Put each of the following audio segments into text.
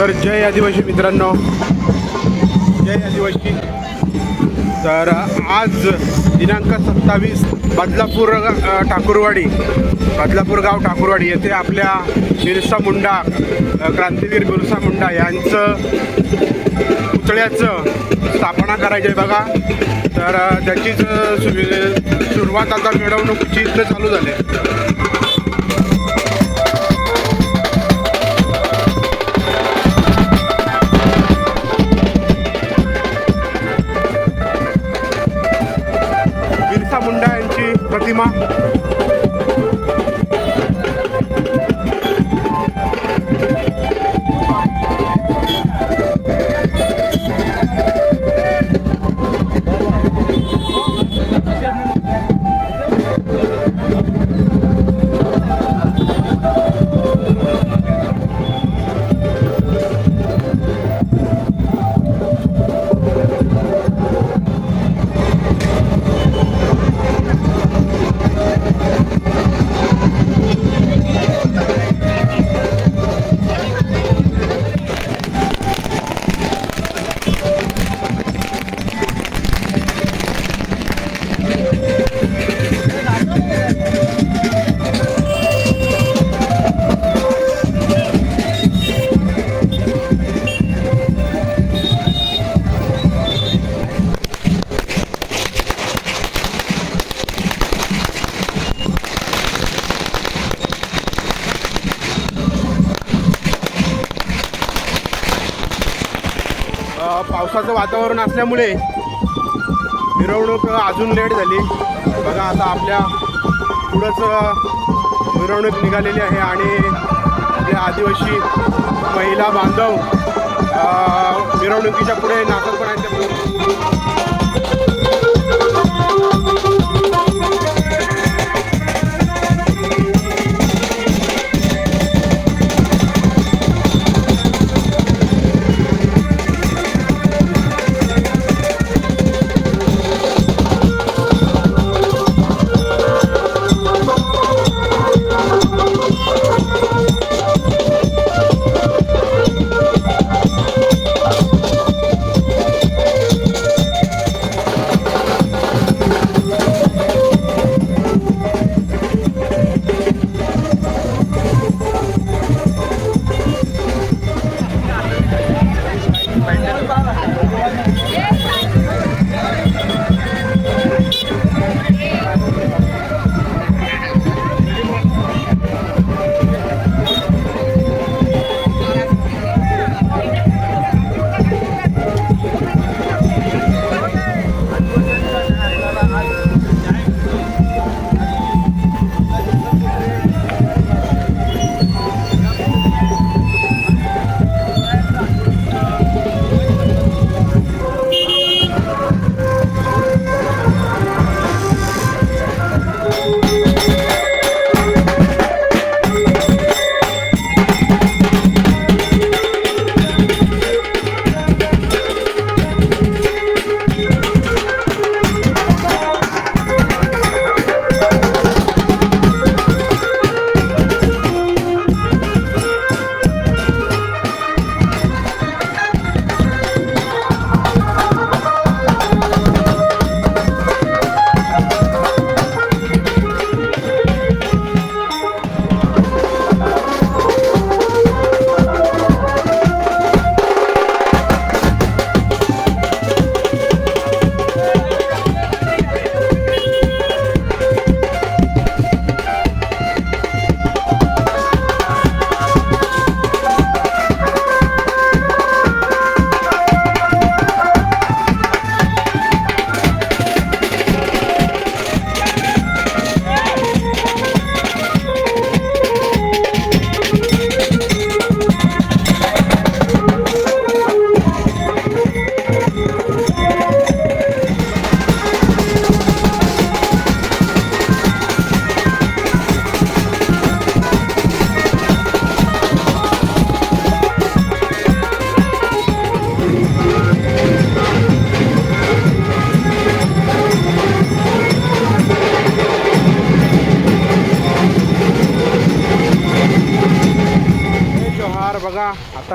तर जय आदिवासी मित्रांनो. जय आदिवासी. तर आज दिनांक सत्तावीस बदलापूर ठाकूरवाडी बदलापूर गाव ठाकूरवाडी येथे आपल्या बिरसा मुंडा क्रांतीवीर बिरसा मुंडा यांचं पुतळ्याचं स्थापना करायची आहे बघा. तर त्याचीच सुरुवात आता मिरवणुकीची इथं चालू झाली. यांची पावसाचं वातावरण असल्यामुळे मिरवणूक अजून लेट झाली. बघा आता आपल्या पुढंच मिरवणूक निघालेली आहे आणि आपले आदिवासी महिला बांधव मिरवणुकीच्या पुढे नाचत पण आहेत.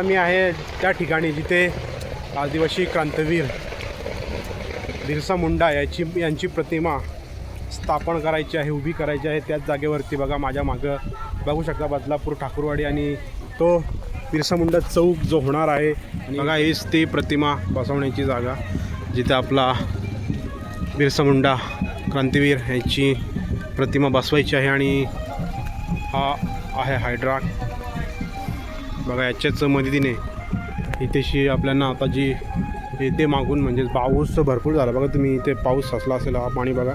मी आहे त्या ठिकाणी जिथे आदिवासी क्रांतवीर बिरसा मुंडा याची यांची प्रतिमा स्थापन करायची आहे उभी करायची आहे. त्याच जागेवरती बघा माझ्या मागं बघू शकता बदलापूर ठाकूरवाडी आणि तो बिरसा मुंडा चौक जो होणार आहे. बघा हीच ती प्रतिमा बसवण्याची जागा जिथे आपला बिरसा मुंडा क्रांतीवीर यांची प्रतिमा बसवायची आहे आणि हा आहे हायड्रा. बघा याच्याच मदतीने इथेशी आपल्याला आता जी येते मागून म्हणजे पाऊस भरपूर झाला. बघा तुम्ही इथे पाऊस असला असेल हा पाणी बघा.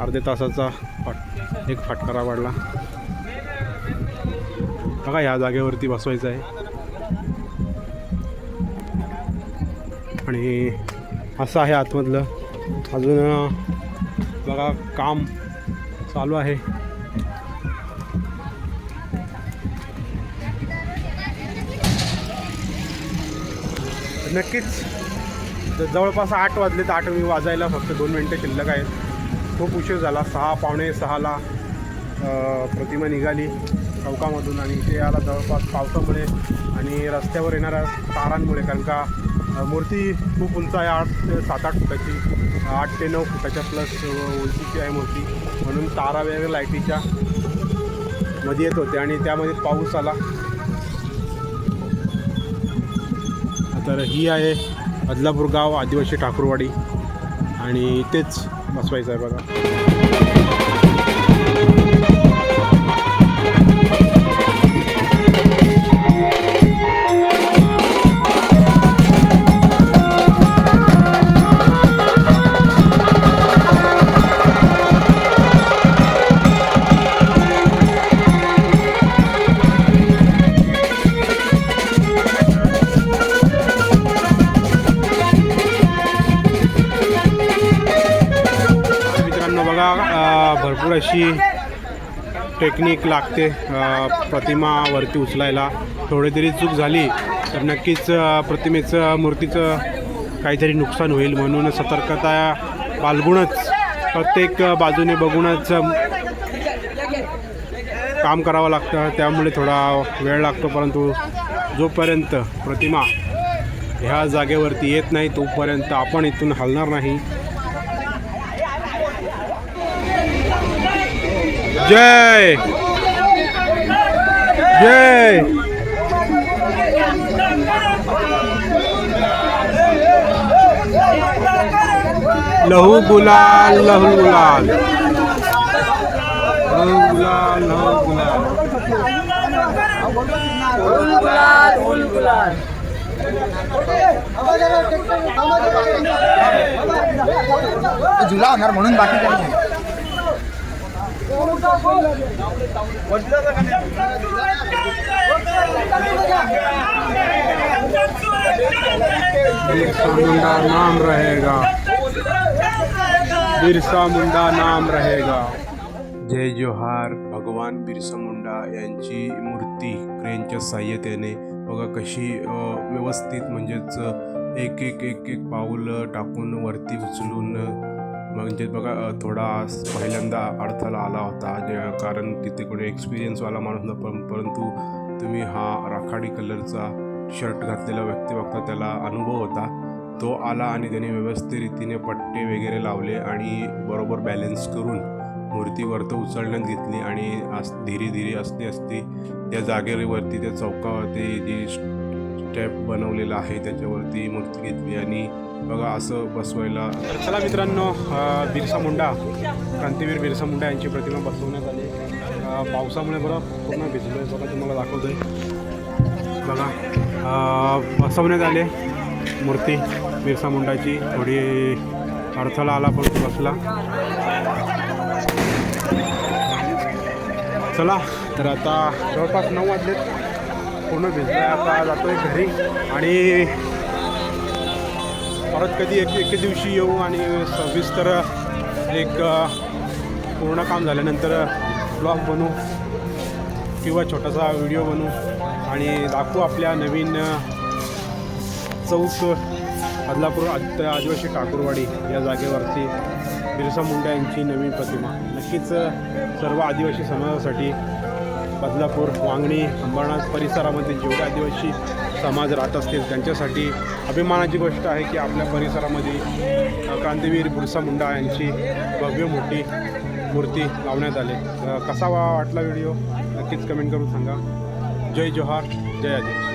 अर्ध्या तासाचा फट एक फटकारा वाढला. बघा ह्या जागेवरती बसवायचं आहे. आणि असं आहे आतमधलं. अजून बघा काम चालू आहे. नक्कीच. जवळपास आठ वाजले तर आठ मी वाजायला फक्त दोन मिनटं शिल्लक आहेत. खूप उशीर झाला. सहा पावणे सहाला प्रतिमा निघाली चौकामधून आणि इथे आला जवळपास पावसामुळे आणि रस्त्यावर येणाऱ्या तारांमुळे कारण का मूर्ती खूप उंच आहे आठ ते सात आठ फुटाची. आठ ते नऊ फुटाच्या प्लस उंचीची आहे मूर्ती. म्हणून तारा वगैरे लाईटीच्या मध्ये येत होते आणि त्यामध्ये पाऊस आला. तर ही आहे अदलापूर गाव आदिवासी ठाकूरवाडी आणि इथेच बसवायचं आहे बघा. अशी टेक्निक लागते प्रतिमा वरती उचलायला थोडी तरी चूक झाली तर नक्कीच प्रतिमेचं मूर्तीचं काहीतरी नुकसान होईल म्हणून सतर्कता बाळगूनच प्रत्येक बाजूने बघूनच काम करावं लागतं. त्यामुळे थोडा वेळ लागतो परंतु जोपर्यंत प्रतिमा ह्या जागेवरती येत नाही तोपर्यंत आपण इथून हलणार नाही. जय। जय। लहू गुलाल लहू गुलाल। लहू गुलाल लहू गुलाल। झुला होणार म्हणून बाकी काही नाही. बिरसा मुंडा नाम रहेगा। बिरसा मुंडा नाम रहेगा। जय जोहार। भगवान बिरसा मुंडा यांची मूर्ती क्रेनच्या साह्यतेने बघा कशी व्यवस्थित म्हणजेच एक एक एक एक पाऊल टाकून वरती उचलून म्हणजे बघा थोडा पहिल्यांदा अडथळा आला होता. कारण तिथे कोणी एक्सपिरियन्सवाला माणूस नव्हता पण परंतु तुम्ही हा राखाडी कलरचा शर्ट घातलेला व्यक्ती बघता त्याला अनुभव होता. तो आला आणि त्याने व्यवस्थित रीतीने पट्टे वगैरे लावले आणि बरोबर बॅलन्स करून मूर्ती वरतं उचलण्यात घेतली आणि अस धीरे धीरे असते असते त्या जागेवरती त्या चौकावरती जी स्टेप बनवलेला आहे त्याच्यावरती मूर्ती घेतली आणि बघा असं बसवायला. तर चला मित्रांनो बिरसा मुंडा क्रांतीवीर बिरसा मुंडा यांची प्रतिमा बसवण्यात आली. पावसामुळे बरं पूर्ण भिजलो आहे बघा तुम्हाला दाखवतोय. बघा बसवण्यात आले मूर्ती बिरसा मुंडाची. थोडी अडथळा आला पण बसला. चला तर आता जवळपास नऊ वाजलेत. पूर्ण भिजलोय आता आहे घरी. आणि परत कधी एक एके दिवशी येऊ आणि सविस्तर एक पूर्ण काम झाल्यानंतर ब्लॉग बनू किंवा छोटासा व्हिडिओ बनू. आणि दाखवू आपल्या नवीन चौक अदलापूर आद आदिवासी ठाकूरवाडी या जागेवरती बिरसा मुंडा यांची नवीन प्रतिमा. नक्कीच सर्व आदिवासी समाजासाठी बदलापूर वांगणी अंबरनाथ परिसरामध्ये जेवढे आदिवासी समाज राहत असतील त्यांच्यासाठी अभिमानाची गोष्ट आहे की आपल्या परिसरामध्ये क्रांतीवीर बिरसा मुंडा यांची भव्य मोठी मूर्ती लावण्यात आली. कसा वा- वाटला व्हिडिओ? नक्कीच कमेंट करून सांगा. जय जोहार जय आदिवासी.